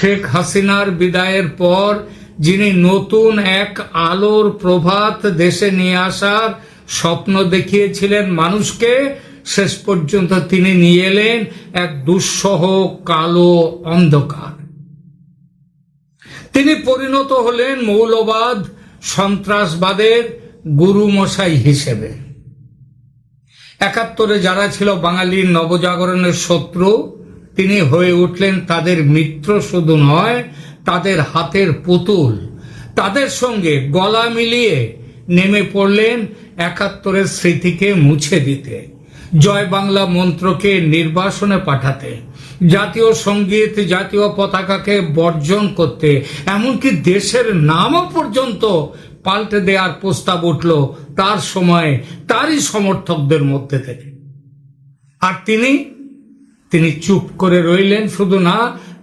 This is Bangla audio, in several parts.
শেখ হাসিনার বিদায়ের পর যিনি নতুন এক আলোর প্রভাত দেশে নিয়ে আসার স্বপ্ন দেখিয়েছিলেন মানুষকে, শেষ পর্যন্ত তিনি নিয়ে এলেন এক দুঃসহ কালো অন্ধকার। তিনি পরিণত হলেন মৌলবাদ, সন্ত্রাসবাদের গুরুমশাই হিসেবে। একাত্তরে যারা ছিল বাঙালির নবজাগরণের শত্রু তিনি হয়ে উঠলেন তাদের মিত্র শুধু নয়, তাদের হাতের পুতুল। তাদের সঙ্গে গলা মিলিয়ে নেমে পড়লেন একাত্তরের স্মৃতিকে মুছে দিতে। জয় বাংলা মন্ত্রকে নির্বাসনে পাঠাতে, জাতীয় সংগীত, জাতীয় পতাকাকে বর্জন করতে, এমনকি দেশের নামও পর্যন্ত পাল্টে দেওয়ার প্রস্তাব উঠল তার সময়ে, তারই সমর্থকদের মধ্যে থেকে। আর তিনি তিনি চুপ করে রইলেন, শুধু না,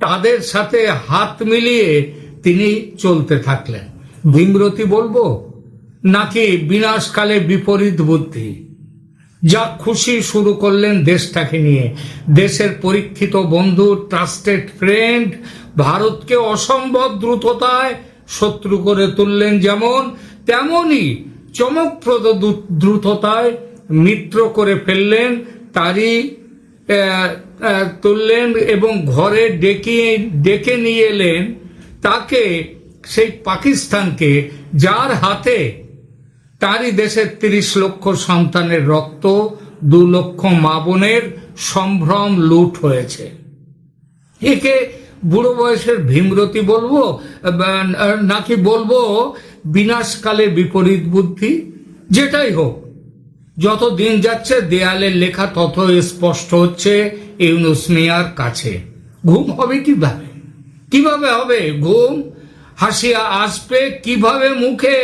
তাদের সাথে হাত মিলিয়ে তিনি চলতে থাকলেন। ভীমরতি বলব, নাকি বিনাশকালে বিপরীত বুদ্ধি? যা খুশি শুরু করলেন দেশটাকে নিয়ে। দেশের পরীক্ষিত বন্ধু ট্রাস্টেড ফ্রেন্ড ভারতকে অসম্ভব দ্রুততায় শত্রু করে তুললেন যেমন, তেমনই চমকপ্রদ দ্রুততায় মিত্র করে ফেললেন তারই তুললেন এবং ঘরে ডেকে ডেকে নিয়ে এলেন। তাকে সেই পাকিস্তানকে, যার হাতে তারই দেশের তিরিশ লক্ষ সন্তানের রক্ত, দু লক্ষ মা বোনের সম্ভ্রম লুট হয়েছে। একে বুড়ো বয়সের ভীমরতি বলব নাকি বলব, বিনাশকালে বিপরীত বুদ্ধি, যেটাই হোক। যত দিন যাচ্ছে, দেয়ালের লেখা তত স্পষ্ট হচ্ছে ইউনুস মিয়ার কাছে। ঘুম হবে কীভাবে? কীভাবে হবে? ঘুম? হাসিয়া আসবে কীভাবে মুখে?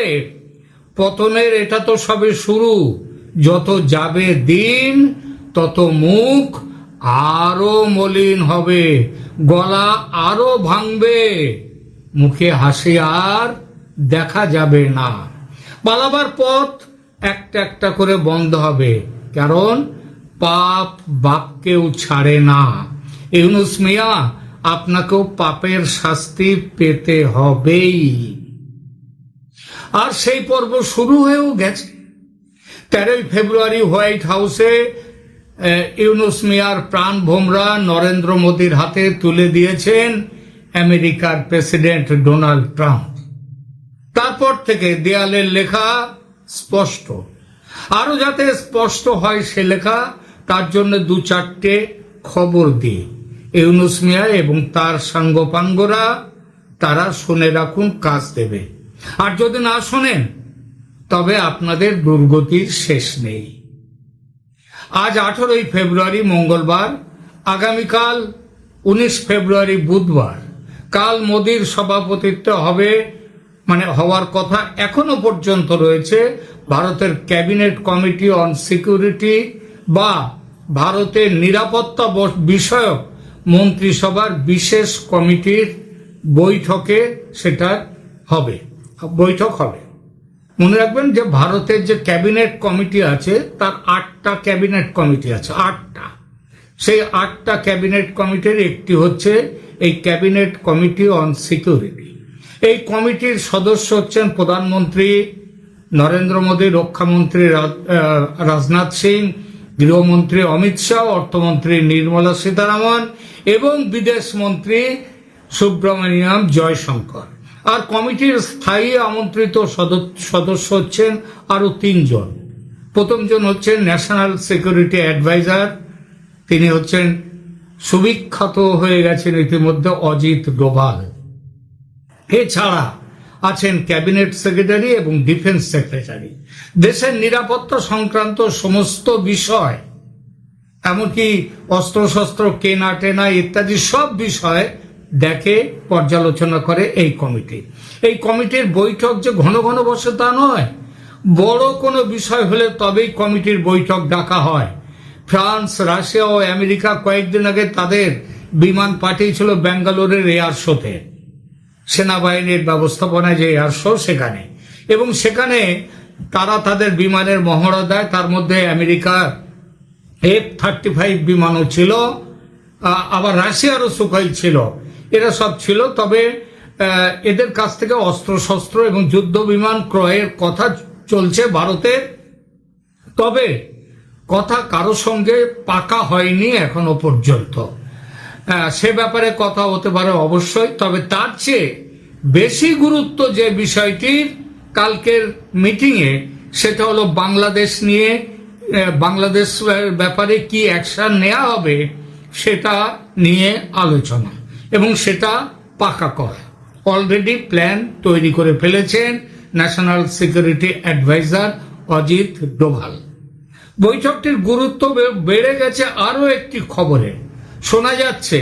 পতনের এটা তো সবে শুরু। যত যাবে দিন, তত মুখ আরও মলিন হবে। গলা আরও ভাঙবে। মুখে হাসি আর দেখা যাবে না। পালাবার পথ একটা একটা করে বন্ধ হবে। কারণ পাপ বাপকেও ছাড়ে না। ইউনুস মিয়া, আপনাকেও পাপের শাস্তি পেতে হবেই। আর সেই পর্ব শুরু হয়েও গেছে। তেরোই ফেব্রুয়ারি হোয়াইট হাউসে ইউনুস মিয়ার প্রাণ ভোমরা নরেন্দ্র মোদীর হাতে তুলে দিয়েছেন আমেরিকার প্রেসিডেন্ট ডোনাল্ড ট্রাম্প। তারপর থেকে দেয়ালের লেখা স্পষ্ট। আরও যাতে স্পষ্ট হয় সে লেখা, তার জন্য দু চারটে খবর দিই। ইউনুস মিয়া এবং তার সাঙ্গপাঙ্গরা, তারা শুনে রাখুন, কাজ দেবে। আর যদি না শোনেন, তবে আপনাদের দুর্গতির শেষ নেই। আজ আঠারোই ফেব্রুয়ারি, মঙ্গলবার, আগামীকাল উনিশ ফেব্রুয়ারি, বুধবার। কাল মোদির সভাপতিত্ব হবে মানে হওয়ার কথা এখনও পর্যন্ত রয়েছে। ভারতের ক্যাবিনেট কমিটি অন সিকিউরিটি বা ভারতের নিরাপত্তা বিষয়ক মন্ত্রিসভার বিশেষ কমিটির বৈঠকে সেটা হবে। বৈঠক হবে। মনে রাখবেন যে ভারতের যে ক্যাবিনেট কমিটি আছে, তার আটটা ক্যাবিনেট কমিটি আছে, আটটা। সেই আটটা ক্যাবিনেট কমিটির একটি হচ্ছে এই ক্যাবিনেট কমিটি অন সিকিউরিটি। এই কমিটির সদস্য হচ্ছেন প্রধানমন্ত্রী নরেন্দ্র মোদী, রক্ষামন্ত্রী রাজ- রাজনাথ সিং, গৃহমন্ত্রী অমিত শাহ, অর্থমন্ত্রী নির্মলা সীতারামন এবং বিদেশ মন্ত্রী সুব্রমণিয়াম জয়শঙ্কর। আর কমিটির স্থায়ী আমন্ত্রিত সদ- সদস্য হচ্ছেন আরও তিনজন। প্রথমজন হচ্ছেন ন্যাশনাল সিকিউরিটি অ্যাডভাইজার, তিনি হচ্ছেন সুবিখ্যাত হয়ে গেছেন ইতিমধ্যে অজিত ডোভাল। এছাড়া আছেন ক্যাবিনেট সেক্রেটারি এবং ডিফেন্স সেক্রেটারি। দেশের নিরাপত্তা সংক্রান্ত সমস্ত বিষয়, এমনকি অস্ত্রশস্ত্র কেনা, টেনা ইত্যাদি সব বিষয় দেখে পর্যালোচনা করে এই কমিটি। এই কমিটির বৈঠক যে ঘন ঘন বসে তা নয়, বড় কোনো বিষয় হলে তবেই কমিটির বৈঠক ডাকা হয়। ফ্রান্স, রাশিয়া ও আমেরিকা কয়েকদিন আগে তাদের বিমান পাঠিয়েছিল ব্যাঙ্গালোরের এয়ার শোতে। সেনাবাহিনীর ব্যবস্থাপনায় যে এয়ার শো সেখানে। এবং সেখানে তারা তাদের বিমানের মহড়া দেয়। তার মধ্যে আমেরিকার এফ থার্টি ফাইভ বিমানও ছিল আবার রাশিয়ারও সুখাই ছিল। এরা সব ছিল, তবে এদের কাছ থেকে অস্ত্রশস্ত্র এবং যুদ্ধ বিমান ক্রয়ের কথা চলছে ভারতের তবে, কথা কারও সঙ্গে পাকা হয়নি এখনও পর্যন্ত। সে ব্যাপারে কথা হতে পারে অবশ্যই, তবে তার চেয়ে বেশি গুরুত্ব যে বিষয়টির কালকের মিটিংয়ে, সেটা হলো বাংলাদেশ নিয়ে বাংলাদেশ ব্যাপারে কি অ্যাকশন নেওয়া হবে, সেটা নিয়ে আলোচনা, এবং সেটা পাকা করা। অলরেডি প্ল্যান তৈরি করে ফেলেছেন national security adviser Ajit Doval. বৈঠকটির গুরুত্ব বেড়ে গেছে আরও একটি খবরে। শোনা যাচ্ছে,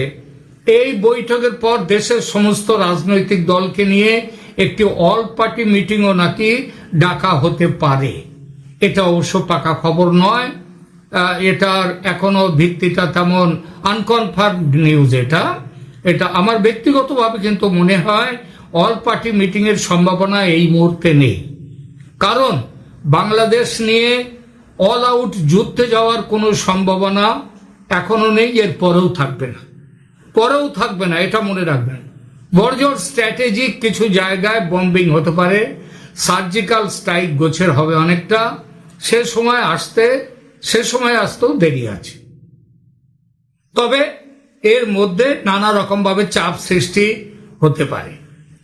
এই বৈঠকের পর দেশের সমস্ত রাজনৈতিক দলকে নিয়ে একটি অল পার্টি মিটিংও নাকি ডাকা হতে পারে। এটা অবশ্য পাকা খবর নয়। এটার এখনও ভিত্তিটা তেমন আনকনফার্ম নিউজ এটা। এটা আমার ব্যক্তিগতভাবে কিন্তু মনে হয় অল পার্টি মিটিংয়ের সম্ভাবনা এই মুহূর্তে নেই। কারণ বাংলাদেশ নিয়ে অল আউট যুদ্ধে যাওয়ার কোনো সম্ভাবনা এখনও নেই, এর পরেও থাকবে না। পরেও থাকবে না, এটা মনে রাখবেন। বড়জোর স্ট্র্যাটেজিক কিছু জায়গায় বম্বিং হতে পারে সার্জিক্যাল স্ট্রাইক গোছের হবে অনেকটা, সে সময় আসতে, সে সময় আসতেও দেরি আছে। তবে এর মধ্যে নানা রকমভাবে চাপ সৃষ্টি হতে পারে।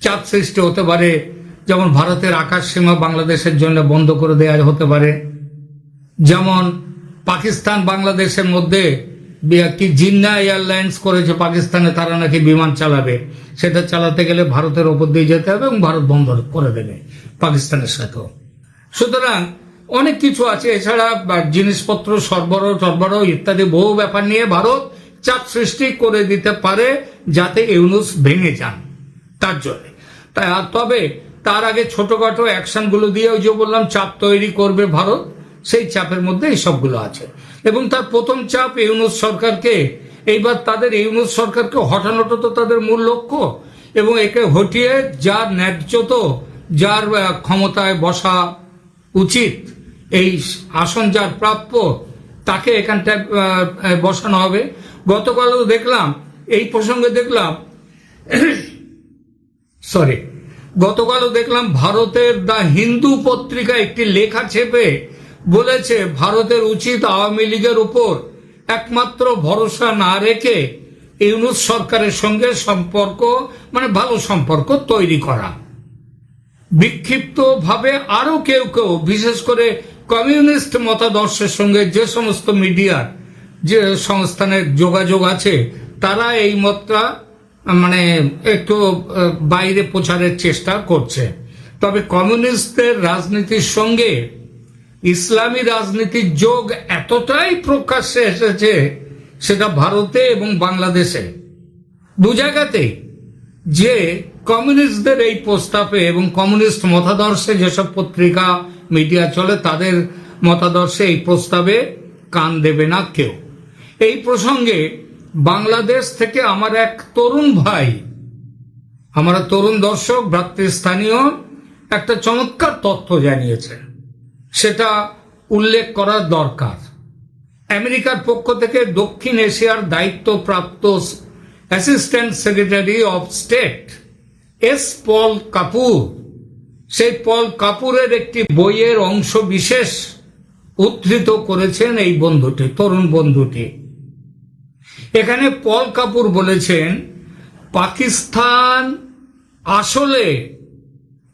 চাপ সৃষ্টি হতে পারে, যেমন ভারতের আকাশ সীমা বাংলাদেশের জন্য বন্ধ করে দেওয়া হতে পারে। যেমন পাকিস্তান বাংলাদেশের মধ্যে কি জিন্না এয়ারলাইন্স করেছে পাকিস্তানে, তারা নাকি বিমান চালাবে। সেটা চালাতে গেলে ভারতের ওপর দিয়ে যেতে হবে এবং ভারত বন্ধ করে দেবে পাকিস্তানের সাথেও। সুতরাং অনেক কিছু আছে, এছাড়া জিনিসপত্র, সরবরাহ সরবরাহ ইত্যাদি বহু ব্যাপার নিয়ে ভারত চাপ সৃষ্টি করে দিতে পারে যাতে ইউনুস ভেঙে যান তার জন্য। তা- তবে তার আগে ছোটখাটো অ্যাকশনগুলো দিয়ে ওই যে বললাম, চাপ তৈরি করবে ভারত, সেই চাপের মধ্যে এই সবগুলো আছে। এবং তার প্রথম চাপ ইউনুস সরকারকে। এইবার তাদের ইউনুস সরকারকে হটানোটা তো তাদের মূল লক্ষ্য। এবং একে হটিয়ে যার ন্যায্য তো যার ক্ষমতায় বসা উচিত, এই আসন যার প্রাপ্য, তাকে এখানটায় বসানো হবে। গতকালও দেখলাম, এই প্রসঙ্গে দেখলাম সরি গতকালও দেখলাম ভারতের দ্য হিন্দু পত্রিকা একটি লেখা ছেপে বলেছে, ভারতের উচিত আওয়ামী লীগের উপর একমাত্র ভরসা না রেখে ইউনুস সরকারের সঙ্গে সম্পর্ক মানে ভালো সম্পর্ক তৈরি করা। বিক্ষিপ্তভাবে আরও কেউ কেউ, বিশেষ করে কমিউনিস্ট মতাদর্শের সঙ্গে যে সমস্ত মিডিয়ার যে সংস্থানের যোগাযোগ আছে, তারা এই মতটা মানে একটু বাইরে প্রচারের চেষ্টা করছে। তবে কমিউনিস্টদের রাজনীতির সঙ্গে ইসলামী রাজনীতির যোগ এতটাই প্রকাশ্যে এসেছে সেটা ভারতে এবং বাংলাদেশে। দু জায়গাতেই যে কমিউনিস্টদের এই প্রস্তাবে এবং কমিউনিস্ট মতাদর্শে যেসব পত্রিকা, মিডিয়া চলে, তাদের মতাদর্শে এই প্রস্তাবে কান দেবে না কেউ। এই প্রসঙ্গে বাংলাদেশ থেকে আমার এক তরুণ ভাই, আমার তরুণ দর্শক, ভ্রাতৃস্থানীয়, একটা চমৎকার তথ্য জানিয়েছে সেটা উল্লেখ করা দরকার। আমেরিকার পক্ষ থেকে দক্ষিণ এশিয়ার দায়িত্বপ্রাপ্ত assistant secretary of state S Paul Kapoor. সেই পল কাপুরের একটি বইয়ের অংশ বিশেষ উদ্ধৃত করেছেন এই বন্ধুটি, তরুণ বন্ধুটি। এখানে পল কাপুর বলেছেন, পাকিস্তান আসলে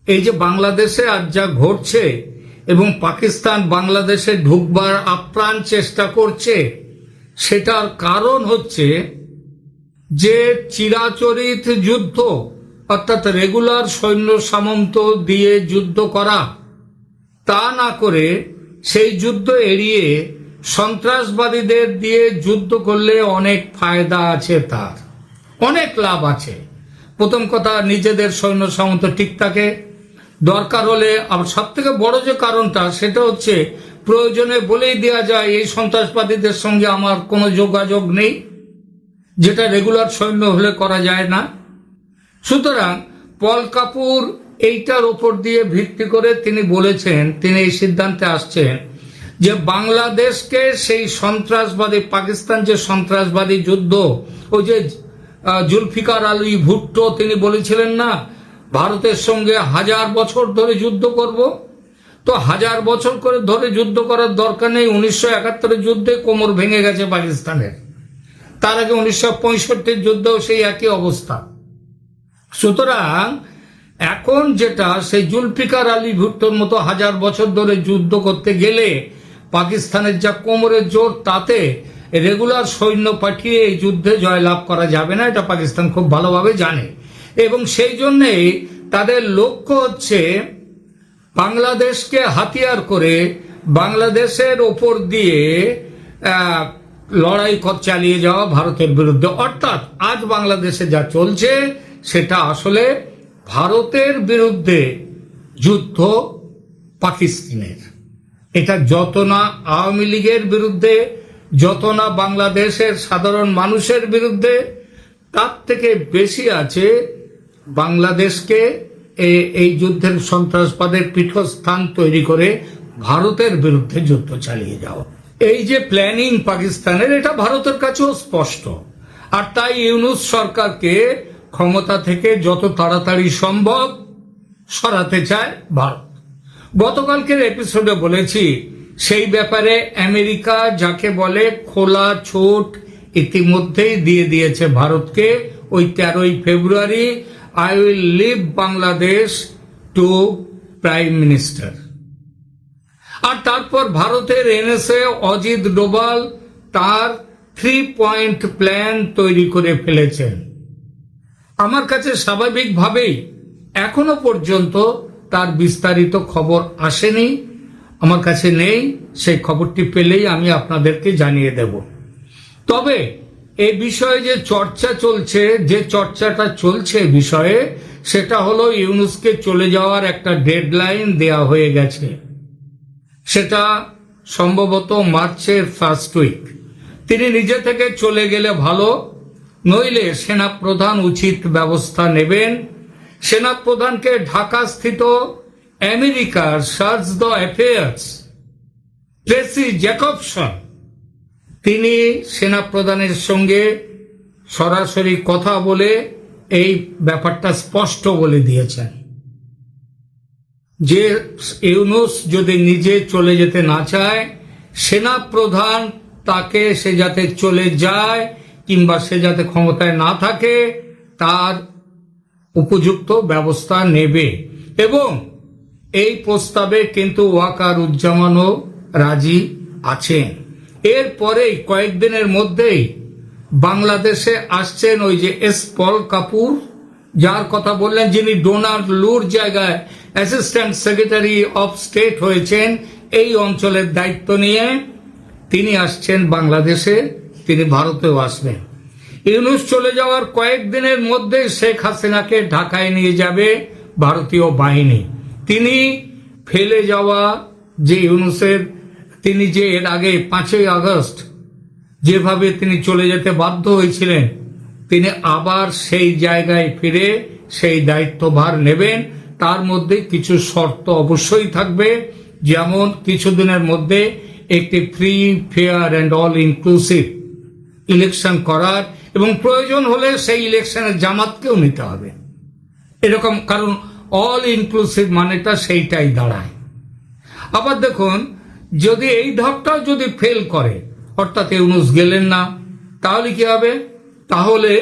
এই যে বাংলাদেশে আজ যা ঘটছে এবং পাকিস্তান বাংলাদেশে ঢুকবার আপ্রাণ চেষ্টা করছে। সেটার কারণ হচ্ছে যে চিরাচরিত যুদ্ধ, অর্থাৎ রেগুলার সৈন্য সামন্ত দিয়ে যুদ্ধ করা, তা না করে সেই যুদ্ধ এড়িয়ে সন্ত্রাসবাদীদের দিয়ে যুদ্ধ করলে অনেক ফায়দা আছে তার। অনেক লাভ আছে। প্রথম কথা, নিজেদের সৈন্য সামন্ত ঠিক থাকে। দরকার হলে আর সব থেকে বড় যে কারণটা, সেটা হচ্ছে প্রয়োজনে বলেই দেওয়া যায়, এই সন্ত্রাসবাদীদের সঙ্গে আমার কোনো যোগাযোগ নেই, যেটা রেগুলার সৈন্য হলে করা যায় না। সুতরাং পল কাপুর এইটার ওপর দিয়ে ভিত্তি করে তিনি বলেছেন, তিনি এই সিদ্ধান্তে আসছেন যে বাংলাদেশকে সেই সন্ত্রাসবাদী, পাকিস্তান যে সন্ত্রাসবাদী যুদ্ধ, ওই যে জুলফিকার আলী ভুট্টো তিনি বলেছিলেন না ভারতের সঙ্গে হাজার বছর ধরে যুদ্ধ করব। তো হাজার বছর করে ধরে যুদ্ধ করার দরকার নেই। উনিশশো একাত্তরের যুদ্ধে কোমর ভেঙে গেছে পাকিস্তানের। তার আগে উনিশশো পঁয়ষট্টির যুদ্ধেও সেই একই অবস্থা। সুতরাং এখন যেটা, সেই জুলফিকার আলী ভুট্টোর মতো হাজার বছর ধরে যুদ্ধ করতে গেলে পাকিস্তানের যা কোমরের জোর, তাতে রেগুলার সৈন্য পাঠিয়ে এই যুদ্ধে জয়লাভ করা যাবে না। এটা পাকিস্তান খুব ভালোভাবে জানে। এবং সেই জন্যেই তাদের লক্ষ্য হচ্ছে বাংলাদেশকে হাতিয়ার করে বাংলাদেশের ওপর দিয়ে লড়াই চালিয়ে যাওয়া ভারতের বিরুদ্ধে। অর্থাৎ আজ বাংলাদেশে যা চলছে, সেটা আসলে ভারতের বিরুদ্ধে যুদ্ধ পাকিস্তানের। এটা যত না আওয়ামী লীগের বিরুদ্ধে, যত না বাংলাদেশের সাধারণ মানুষের বিরুদ্ধে, তার থেকে বেশি আছে বাংলাদেশকে এই যুদ্ধের সন্ত্রাসবাদের পীঠস্থান তৈরি করে ভারতের বিরুদ্ধে যুদ্ধ চালিয়ে যাওয়া। এই যে প্ল্যানিং পাকিস্তানের, এটা ভারতের কাছেও স্পষ্ট। আর তাই ইউনুস সরকারকে ক্ষমতা থেকে যত তাড়াতাড়ি সম্ভব সরাতে চায় ভারত। গতকালকের এপিসোডে বলেছি, সেই ব্যাপারে আমেরিকা যাকে বলে খোলা ছোট, ইতিমধ্যেই দিয়ে দিয়েছে ভারতকে, ওই তেরোই ফেব্রুয়ারি I will leave Bangladesh to prime minister আর তারপর ভারতের এনএসএ অজিত ডোভাল তার থ্রি পয়েন্ট প্ল্যান তৈরি করে ফেলেছেন। আমার কাছে স্বাভাবিকভাবেই এখনও পর্যন্ত তার বিস্তারিত খবর আসেনি। আমার কাছে নেই, সেই খবরটি পেলেই আমি আপনাদেরকে জানিয়ে দেব। তবে এই বিষয়ে যে চর্চা চলছে, যে চর্চাটা চলছে বিষয়ে, সেটা হলো ইউনুসকে চলে যাওয়ার একটা ডেডলাইন দেয়া হয়ে গেছে। সেটা সম্ভবত মার্চের ফার্স্ট উইক তিনি নিজে থেকে চলে গেলে ভালো, নইলে সেনাপ্রধান উচিত ব্যবস্থা নেবেন। সেনাপ্রধানকে ঢাকা স্থিত আমেরিকার chargé d' affaires Tracy Jacobson তিনি সেনাপ্রধানের সঙ্গে সরাসরি কথা বলে এই ব্যাপারটা স্পষ্ট বলে দিয়েছেন। যে ইউনুস যদি নিজে চলে যেতে না চায় সেনা প্রধান তাকে সে যাতে চলে যায় কিংবা সে যাতে ক্ষমতায় না থাকে, তার উপযুক্ত ব্যবস্থা নেবে। এবং এই প্রস্তাবে কিন্তু ওয়াকার উজ্জামানও রাজি আছেন। এরপরেই কয়েকদিনের মধ্যেই বাংলাদেশে আসছেন ওই যে এস পল কাপুর, যার কথা বললেন যিনি ডোনাল্ড লুর জায়গায় অ্যাসিস্ট্যান্ট সেক্রেটারি অফ স্টেট হয়েছেন। এই অঞ্চলের দায়িত্ব নিয়ে তিনি আসছেন বাংলাদেশে, তিনি ভারতেও আসবেন। ইউনুস চলে যাওয়ার কয়েকদিনের মধ্যে শেখ হাসিনাকে ঢাকায় নিয়ে যাবে ভারতীয় বাহিনী। তিনি ফেলে যাওয়া যে ইউনুসের তিনি যে এর আগে পাঁচই আগস্ট যেভাবে তিনি চলে যেতে বাধ্য হয়েছিলেন, তিনি আবার সেই জায়গায় ফিরে সেই দায়িত্বভার নেবেন। তার মধ্যে কিছু শর্ত অবশ্যই থাকবে, যেমন কিছুদিনের মধ্যে একটি free fair and all inclusive election করার, এবং প্রয়োজন হলে সেই ইলেকশনের জামাতকেও নিতে হবে। এরকম, কারণ অল ইনক্লুসিভ মানেটা সেইটাই দাঁড়ায়। আবার দেখুন যদি এই ধাপটাও যদি ফেল করে, অর্থাৎ ইউনুস গেলেন না, তাহলে কি হবে? তাহলে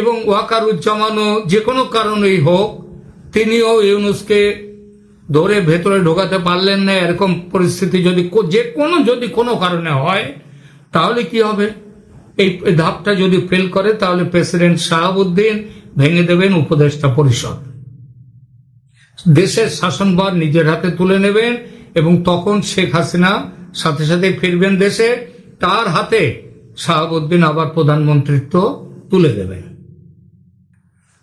এবং ওয়াকারুজ্জামানও যে কোনো কারণেই হোক, তিনিও ইউনুসকে ধরে ভেতরে ঢোকাতে পারলেন না, এরকম পরিস্থিতি যদি যে কোনো যদি কোনো কারণে হয়, তাহলে কি হবে? এই ধাপটা যদি ফেল করে, তাহলে প্রেসিডেন্ট শাহাবুদ্দিন ভেঙে দেবেন উপদেষ্টা পরিষদ। দেশের শাসনভার নিজের হাতে তুলে নেবেন এবং তখন শেখ হাসিনা সাথে সাথে ফিরবেন দেশে, তার হাতে শাহাবুদ্দিন আবার প্রধানমন্ত্রিত্ব তুলে দেবেন।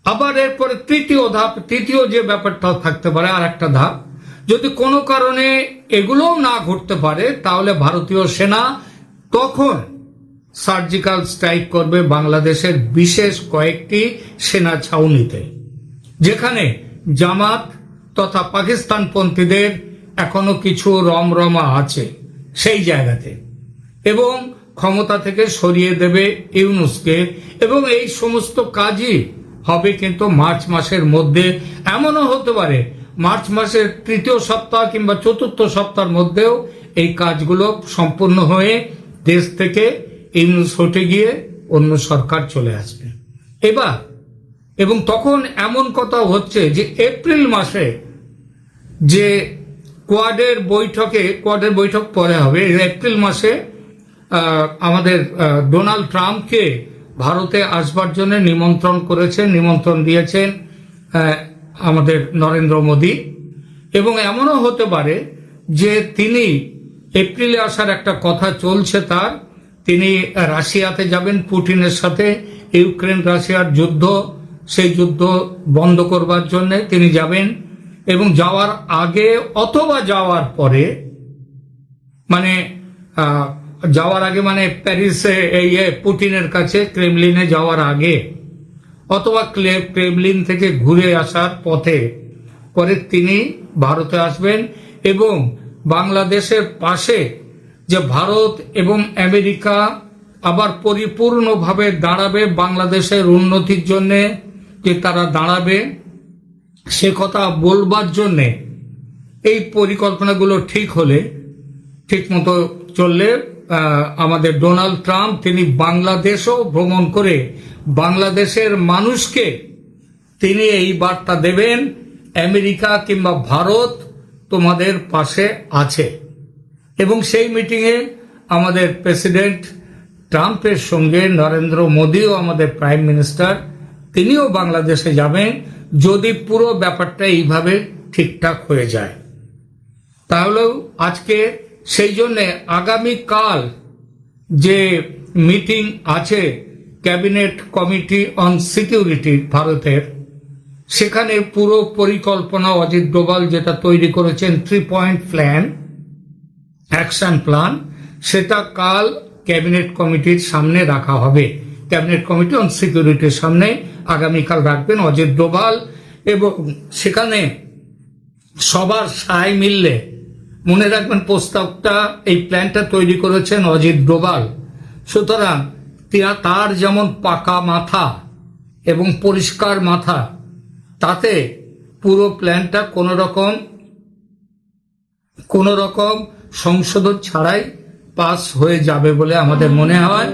আবার এরপরে তৃতীয় ধাপ, তৃতীয় যে ব্যাপারটা থাকতে পারে আর একটা ধাপ, যদি কোনো কারণে এগুলোও না ঘটতে পারে, তাহলে ভারতীয় সেনা তখন সার্জিক্যাল স্ট্রাইক করবে বাংলাদেশের বিশেষ কয়েকটি সেনা ছাউনিতে, যেখানে জামাত তথা পাকিস্তানপন্থীদের এখনও কিছু রমরমা আছে সেই জায়গাতে। এবং ক্ষমতা থেকে সরিয়ে দেবে ইউনুসকে। এবং এই সমস্ত কাজই হবে কিন্তু মার্চ মাসের মধ্যে। এমনও হতে পারে, মার্চ মাসের তৃতীয় সপ্তাহ কিংবা চতুর্থ সপ্তাহের মধ্যেও এই কাজগুলো সম্পূর্ণ হয়ে দেশ থেকে ইউনুস হটে গিয়ে অন্য সরকার চলে আসবে। এবার, এবং তখন এমন কথা হচ্ছে যে এপ্রিল মাসে যে কোয়াডের বৈঠকে, কোয়াডের বৈঠক পরে হবে। এপ্রিল মাসে আমাদের ডোনাল্ড ট্রাম্পকে ভারতে আসবার জন্য নিমন্ত্রণ করেছেন, নিমন্ত্রণ দিয়েছেন আমাদের নরেন্দ্র মোদী। এবং এমনও হতে পারে যে তিনি এপ্রিলে আসার একটা কথা চলছে তার। তিনি রাশিয়াতে যাবেন পুটিনের সাথে, ইউক্রেন রাশিয়ার যুদ্ধ, সেই যুদ্ধ বন্ধ করবার জন্য তিনি যাবেন। এবং যাওয়ার আগে অথবা যাওয়ার পরে মানে যাওয়ার আগে মানে প্যারিসে এই পুটিনের কাছে ক্রেমলিনে যাওয়ার আগে, অথবা ক্রেমলিন থেকে ঘুরে আসার পথে পরে তিনি ভারতে আসবেন এবং বাংলাদেশের পাশে যে ভারত এবং আমেরিকা আবার পরিপূর্ণভাবে দাঁড়াবে বাংলাদেশের উন্নতির জন্যে, যে তারা দাঁড়াবে সে কথা বলবার জন্যে এই পরিকল্পনাগুলো ঠিক হলে, ঠিক মতো চললে আমাদের ডোনাল্ড ট্রাম্প, তিনি বাংলাদেশও ভ্রমণ করে বাংলাদেশের মানুষকে তিনি এই বার্তা দেবেন, আমেরিকা কিংবা ভারত তোমাদের পাশে আছে। এবং সেই মিটিংয়ে আমাদের প্রেসিডেন্ট ট্রাম্পের সঙ্গে নরেন্দ্র মোদীও আমাদের প্রাইম মিনিস্টার, তিনিও বাংলাদেশে যাবেন। যদি পুরো ব্যাপারটা এইভাবে ঠিকঠাক হয়ে যায়, তাহলেও আজকে সেই জন্যে আগামীকাল যে মিটিং আছে ক্যাবিনেট কমিটি অন সিকিউরিটি ভারতের, সেখানে পুরো পরিকল্পনা অজিত ডোভাল যেটা তৈরি করেছেন three point plan action plan সেটা কাল ক্যাবিনেট কমিটির সামনে রাখা হবে। ক্যাবিনেট কমিটি অন সিকিউরিটির সামনে আগামীকাল রাখবেন, অজিত ডোভাল এবং সেখানে সবার সায় মিললে মনে রাখবেন প্রস্তাবটা, এই প্ল্যানটা তৈরি করেছেন অজিত ডোভাল। সুতরাং তার যেমন পাকা মাথা এবং পরিষ্কার মাথা, তাতে পুরো প্ল্যানটা কোনো রকম কোনো রকম সংশোধন ছাড়াই পাস হয়ে যাবে বলে আমাদের মনে হয়।